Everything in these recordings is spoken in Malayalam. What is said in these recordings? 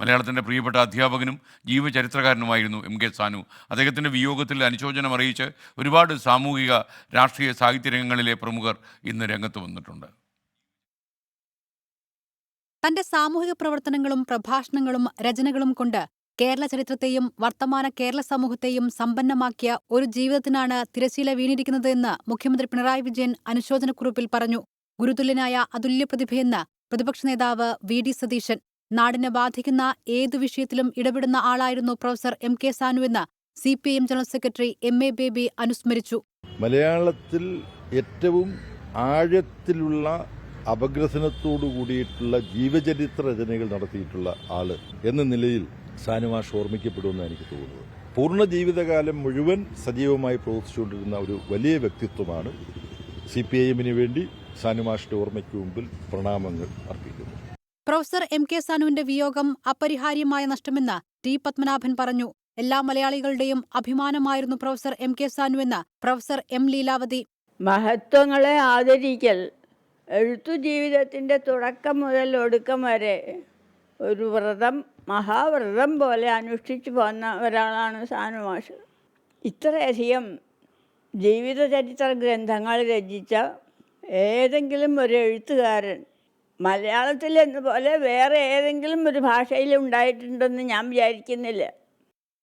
മലയാളത്തിന്റെ പ്രിയപ്പെട്ട അധ്യാപകനും ജീവചരിത്രകാരനുമായിരുന്നു എം കെ സാനു. അദ്ദേഹത്തിന്റെ വിയോഗത്തിൽ അനുശോചനം അറിയിച്ച് ഒരുപാട് സാമൂഹിക രാഷ്ട്രീയ സാഹിത്യ രംഗങ്ങളിലെ പ്രമുഖർ ഇന്ന് രംഗത്ത് വന്നിട്ടുണ്ട്. തന്റെ സാമൂഹിക പ്രവർത്തനങ്ങളും പ്രഭാഷണങ്ങളും രചനകളും കൊണ്ട് കേരള ചരിത്രത്തെയും വർത്തമാന കേരള സമൂഹത്തെയും സമ്പന്നമാക്കിയ ഒരു ജീവിതത്തിനാണ് തിരശീല വീണിരിക്കുന്നത് എന്ന് മുഖ്യമന്ത്രി പിണറായി വിജയൻ അനുശോചനക്കുറിപ്പിൽ പറഞ്ഞു. ഗുരുതുല്യനായ അതുല്യ പ്രതിഭയെന്ന് പ്രതിപക്ഷ നേതാവ് വി ഡി സതീശൻ നാടിനെ ബാധിക്കുന്ന ഏതു വിഷയത്തിലും ഇടപെടുന്ന ആളായിരുന്നു professor M K സാനുവെന്ന് C P I M general secretary M A Baby അനുസ്മരിച്ചു. മലയാളത്തിൽ ഏറ്റവും ആഴത്തിലുള്ള അപഗ്രഥനത്തോടു കൂടിയിട്ടുള്ള ജീവചരിത്ര രചനകൾ നടത്തിയിട്ടുള്ള ആൾ എന്ന നിലയിൽ സാനുമാഷ് ഓർമ്മിക്കപ്പെടുമെന്ന് എനിക്ക് തോന്നുന്നത് പൂർണ ജീവിതകാലം മുഴുവൻ സജീവമായി പ്രവർത്തിച്ചുകൊണ്ടിരുന്ന ഒരു വലിയ വ്യക്തിത്വമാണ് സി പി ഐ എമ്മിന് വേണ്ടി സാനുമാഷിന്റെ ഓർമ്മയ്ക്ക് മുമ്പിൽ പ്രണാമങ്ങൾ അർപ്പിക്കുന്നു. പ്രൊഫസർ എം കെ സാനുവിന്റെ വിയോഗം അപരിഹാര്യമായ നഷ്ടമെന്ന് ടി പത്മനാഭൻ പറഞ്ഞു. എല്ലാ മലയാളികളുടെയും അഭിമാനമായിരുന്നു പ്രൊഫസർ എം കെ സാനുവെന്ന് പ്രൊഫസർ എം ലീലാവതി. മഹത്വങ്ങളെ ആദരിക്കൽ എഴുത്തു ജീവിതത്തിന്റെ തുടക്കം മുതൽ ഒടുക്കം വരെ ഒരു വ്രതം മഹാവ്രതം പോലെ അനുഷ്ഠിച്ചു പോന്ന ഒരാളാണ് സാനു മാഷ്. ഇത്രയധികം ജീവിതചരിത്ര ഗ്രന്ഥങ്ങൾ രചിച്ച ഏതെങ്കിലും ഒരു എഴുത്തുകാരൻ മലയാളത്തിൽ എന്ന പോലെ വേറെ ഏതെങ്കിലും ഒരു ഭാഷയിൽ ഉണ്ടായിട്ടുണ്ടെന്ന് ഞാൻ വിചാരിക്കുന്നില്ല.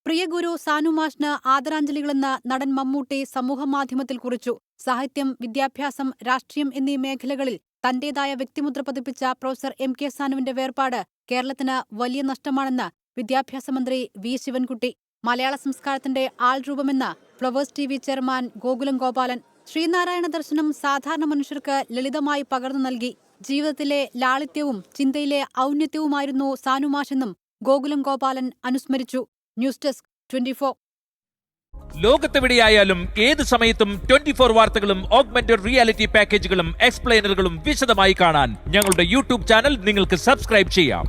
പ്രിയഗുരു ഗുരു സാനുമാഷിന് ആദരാഞ്ജലികളെന്ന് നടൻ മമ്മൂട്ടി സമൂഹമാധ്യമത്തിൽ കുറിച്ചു. സാഹിത്യം വിദ്യാഭ്യാസം രാഷ്ട്രീയം എന്നീ മേഖലകളിൽ തന്റേതായ വ്യക്തിമുദ്ര പതിപ്പിച്ച പ്രൊഫസർ എം കെ സാനുവിന്റെ വേർപാട് കേരളത്തിന് വലിയ നഷ്ടമാണെന്ന് വിദ്യാഭ്യാസ മന്ത്രി വി ശിവൻകുട്ടി മലയാള സംസ്കാരത്തിന്റെ ആൾരൂപമെന്ന് flowers T V chairman Gokulam Gopalan Sreenarayana ദർശനം സാധാരണ മനുഷ്യർക്ക് ലളിതമായി പകർന്നു നൽകി. ജീവിതത്തിലെ ലാളിത്യവും ചിന്തയിലെ ഔന്നത്യവുമായിരുന്നു സാനുമാഷെന്നും ഗോകുലം ഗോപാലൻ അനുസ്മരിച്ചു. News desk twenty four. ലോകത്തെവിടെയായാലും ഏത് സമയത്തും ട്വന്റി ഫോർ വാർത്തകളും ഓഗ്മെന്റഡ് റിയാലിറ്റി പാക്കേജുകളും എക്സ്പ്ലെയിനറുകളും വിശദമായി കാണാൻ ഞങ്ങളുടെ യൂട്യൂബ് ചാനൽ നിങ്ങൾക്ക് സബ്സ്ക്രൈബ് ചെയ്യാം.